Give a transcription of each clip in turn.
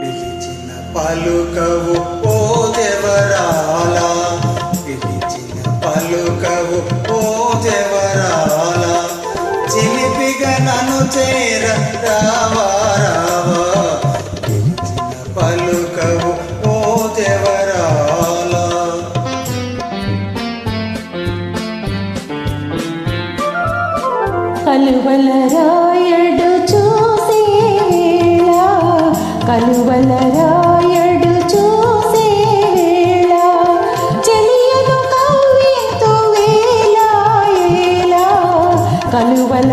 పిలిచిన పలుకవు ఓ దేవరాల పిలిచిన పలుకవు ఓ దేవరాల చిలిపిగా నన్ను చేర కలువల రాయడు చూసే కలువల రాయడు చూసే వేళ చెలియను కవ్వింతు వేళ కలువల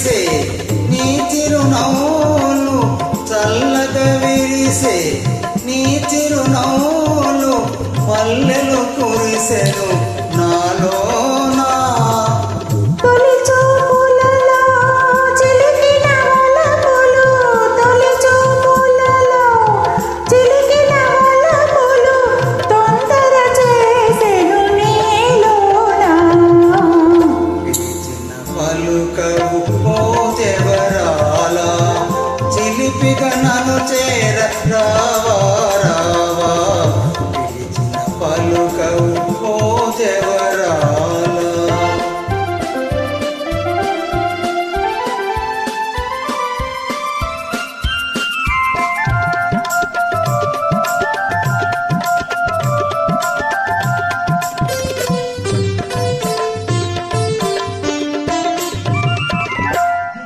విరిసే నీ చిరునవ్వులు చల్లగా విరిసే నీ చిరునవ్వులు పల్లెలు కురిసెను. నాలో చిలిపిగా నన్ను చేర. రావా రావా పిలిచిన పలుకవు ఓ దేవరాల.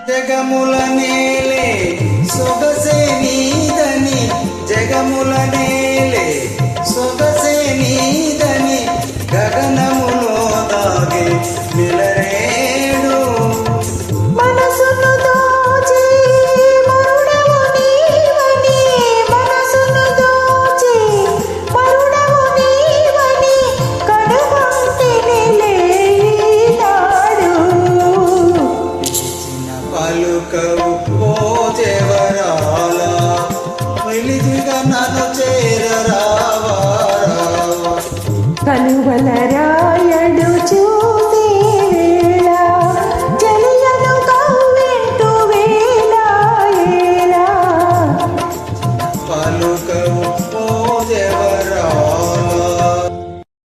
జగముల కలువల